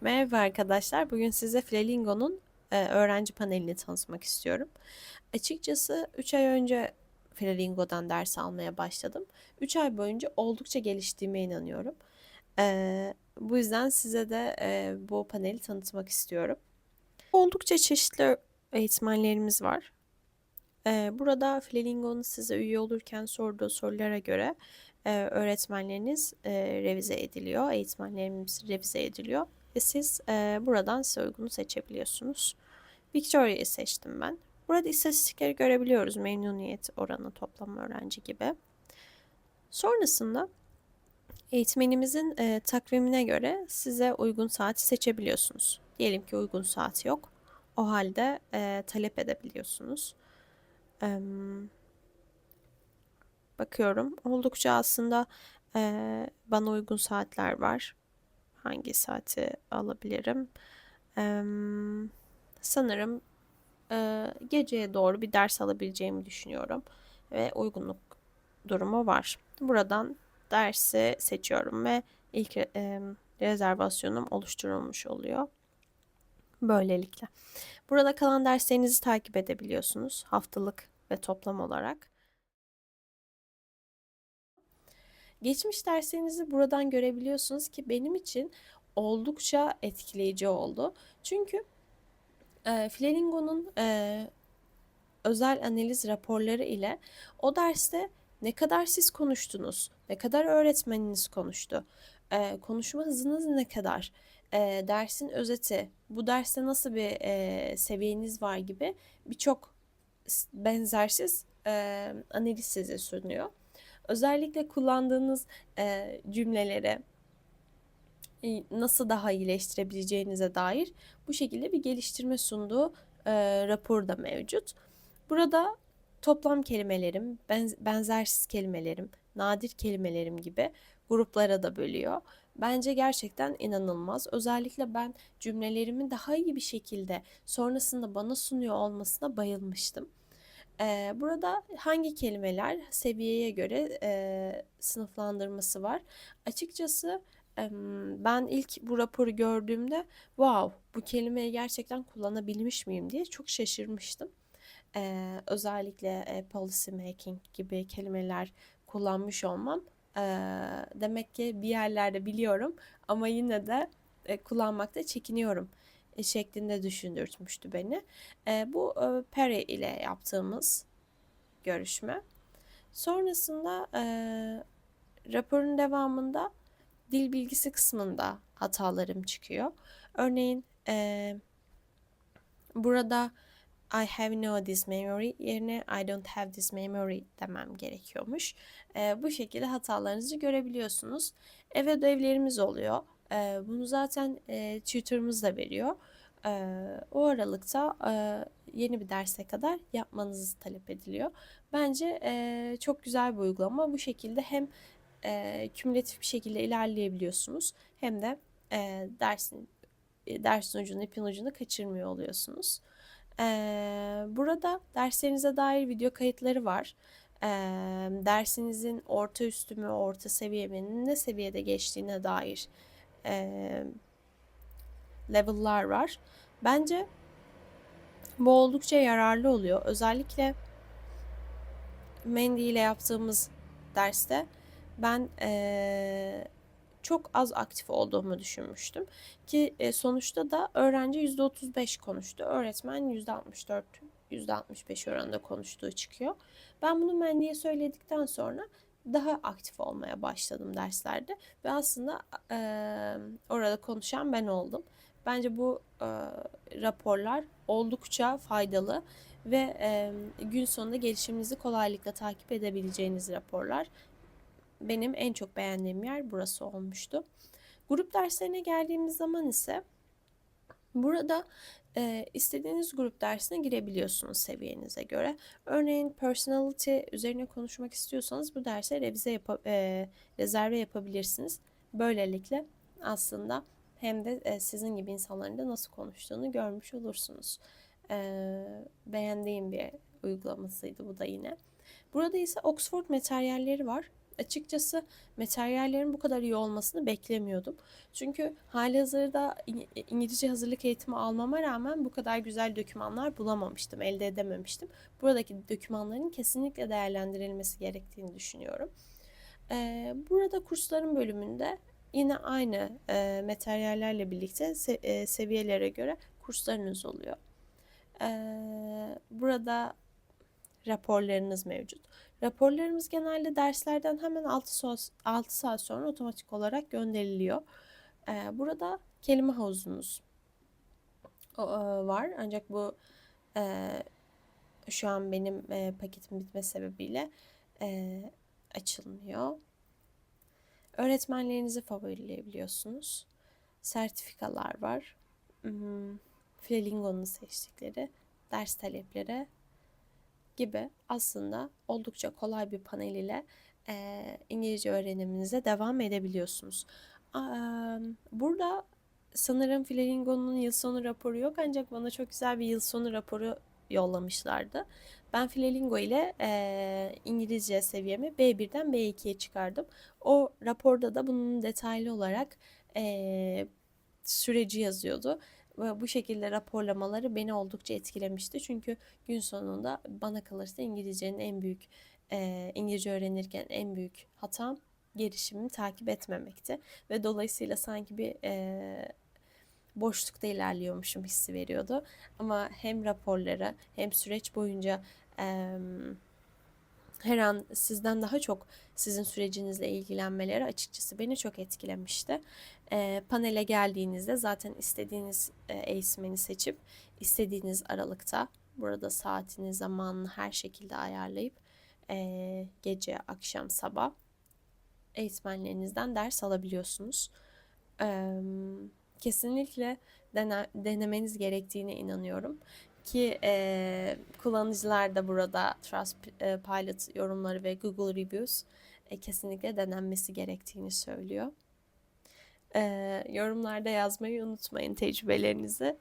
Merhaba arkadaşlar. Bugün size Flamingo'nun e, öğrenci panelini tanıtmak istiyorum. Açıkçası 3 ay önce Flamingo'dan ders almaya başladım. 3 ay boyunca oldukça geliştiğime inanıyorum. E, bu yüzden size de e, bu paneli tanıtmak istiyorum. Oldukça çeşitli eğitmenlerimiz var. E, burada Flamingo'nun size üye olurken sorduğu sorulara göre e, öğretmenleriniz e, revize ediliyor, eğitmenlerimiz revize ediliyor ve siz e, buradan size uygunu seçebiliyorsunuz. Victoria'yı seçtim ben. Burada istatistikleri görebiliyoruz. Memnuniyet oranı, toplam öğrenci gibi. Sonrasında eğitmenimizin e, takvimine göre size uygun saati seçebiliyorsunuz. Diyelim ki uygun saat yok. O halde e, talep edebiliyorsunuz. E, bakıyorum. Oldukça aslında e, bana uygun saatler var. Hangi saati alabilirim? E, sanırım e, geceye doğru bir ders alabileceğimi düşünüyorum. Ve uygunluk durumu var. Buradan dersi seçiyorum ve ilk e, rezervasyonum oluşturulmuş oluyor. Böylelikle. Burada kalan derslerinizi takip edebiliyorsunuz haftalık ve toplam olarak. Geçmiş derslerinizi buradan görebiliyorsunuz ki benim için oldukça etkileyici oldu. Çünkü e, Flamingo'nun e, özel analiz raporları ile o derste ne kadar siz konuştunuz, ne kadar öğretmeniniz konuştu, e, konuşma hızınız ne kadar, e, dersin özeti, bu derste nasıl bir e, seviyeniz var gibi birçok benzersiz e, analiz size sunuyor. Özellikle kullandığınız e, cümlelere nasıl daha iyileştirebileceğinize dair bu şekilde bir geliştirme sunduğu e, rapor da mevcut. Burada toplam kelimelerim, benzersiz kelimelerim, nadir kelimelerim gibi gruplara da bölüyor. Bence gerçekten inanılmaz. Özellikle ben cümlelerimi daha iyi bir şekilde sonrasında bana sunuyor olmasına bayılmıştım. Burada hangi kelimeler seviyeye göre sınıflandırması var. Açıkçası ben ilk bu raporu gördüğümde wow bu kelimeyi gerçekten kullanabilmiş miyim diye çok şaşırmıştım. Özellikle policy making gibi kelimeler kullanmış olmam demek ki bir yerlerde biliyorum ama yine de kullanmakta çekiniyorum şeklinde düşündürtmüştü beni. E, bu e, Perry ile yaptığımız görüşme. Sonrasında e, raporun devamında dil bilgisi kısmında hatalarım çıkıyor. Örneğin e, burada I have no this memory yerine I don't have this memory demem gerekiyormuş. E, bu şekilde hatalarınızı görebiliyorsunuz. Ev ödevlerimiz oluyor. E, bunu zaten e, tutor'ımız da veriyor. E, o aralıkta e, yeni bir derse kadar yapmanızı talep ediliyor. Bence e, çok güzel bir uygulama. Bu şekilde hem e, kümülatif bir şekilde ilerleyebiliyorsunuz hem de e, dersin dersin ucunu, ipin ucunu kaçırmıyor oluyorsunuz. E, burada derslerinize dair video kayıtları var. E, dersinizin orta üstü mü, orta seviye mi, ne seviyede geçtiğine dair e, level'lar var. Bence bu oldukça yararlı oluyor. Özellikle Mandy ile yaptığımız derste ben e, çok az aktif olduğumu düşünmüştüm. Ki e, sonuçta da öğrenci %35 konuştu. Öğretmen %64, %65 oranında konuştuğu çıkıyor. Ben bunu Mandy'ye söyledikten sonra daha aktif olmaya başladım derslerde ve aslında e, orada konuşan ben oldum. Bence bu e, raporlar oldukça faydalı ve e, gün sonunda gelişiminizi kolaylıkla takip edebileceğiniz raporlar. Benim en çok beğendiğim yer burası olmuştu. Grup derslerine geldiğimiz zaman ise burada e, istediğiniz grup dersine girebiliyorsunuz seviyenize göre. Örneğin personality üzerine konuşmak istiyorsanız bu derse revize yap e, rezerve yapabilirsiniz. Böylelikle aslında hem de e, sizin gibi insanların da nasıl konuştuğunu görmüş olursunuz. E, beğendiğim bir uygulamasıydı bu da yine. Burada ise Oxford materyalleri var. Açıkçası materyallerin bu kadar iyi olmasını beklemiyordum. Çünkü halihazırda İng- İngilizce hazırlık eğitimi almama rağmen bu kadar güzel dokümanlar bulamamıştım, elde edememiştim. Buradaki dokümanların kesinlikle değerlendirilmesi gerektiğini düşünüyorum. Burada kursların bölümünde yine aynı materyallerle birlikte se- seviyelere göre kurslarınız oluyor. Burada raporlarınız mevcut. Raporlarımız genelde derslerden hemen 6 saat, 6 saat sonra otomatik olarak gönderiliyor. Ee, burada kelime havuzunuz o, e, var. Ancak bu e, şu an benim e, paketim bitme sebebiyle e, açılmıyor. Öğretmenlerinizi favorileyebiliyorsunuz. Sertifikalar var. Hmm, Flamingo'nun seçtikleri ders talepleri gibi aslında oldukça kolay bir panel ile e, İngilizce öğreniminize devam edebiliyorsunuz. Burada sanırım Flamingo'nun yıl sonu raporu yok ancak bana çok güzel bir yıl sonu raporu yollamışlardı. Ben Flamingo ile e, İngilizce seviyemi B1'den B2'ye çıkardım. O raporda da bunun detaylı olarak e, süreci yazıyordu. Bu şekilde raporlamaları beni oldukça etkilemişti. Çünkü gün sonunda bana kalırsa İngilizcenin en büyük, e, İngilizce öğrenirken en büyük hatam gelişimini takip etmemekti. Ve dolayısıyla sanki bir e, boşlukta ilerliyormuşum hissi veriyordu. Ama hem raporları hem süreç boyunca e, her an sizden daha çok sizin sürecinizle ilgilenmeleri açıkçası beni çok etkilemişti. E, panele geldiğinizde zaten istediğiniz e, eğitmeni seçip istediğiniz aralıkta burada saatini, zamanını her şekilde ayarlayıp e, gece, akşam, sabah eğitmenlerinizden ders alabiliyorsunuz. E, kesinlikle dene, denemeniz gerektiğine inanıyorum ki e, kullanıcılar da burada Trustpilot yorumları ve Google Reviews e, kesinlikle denenmesi gerektiğini söylüyor. E, yorumlarda yazmayı unutmayın tecrübelerinizi.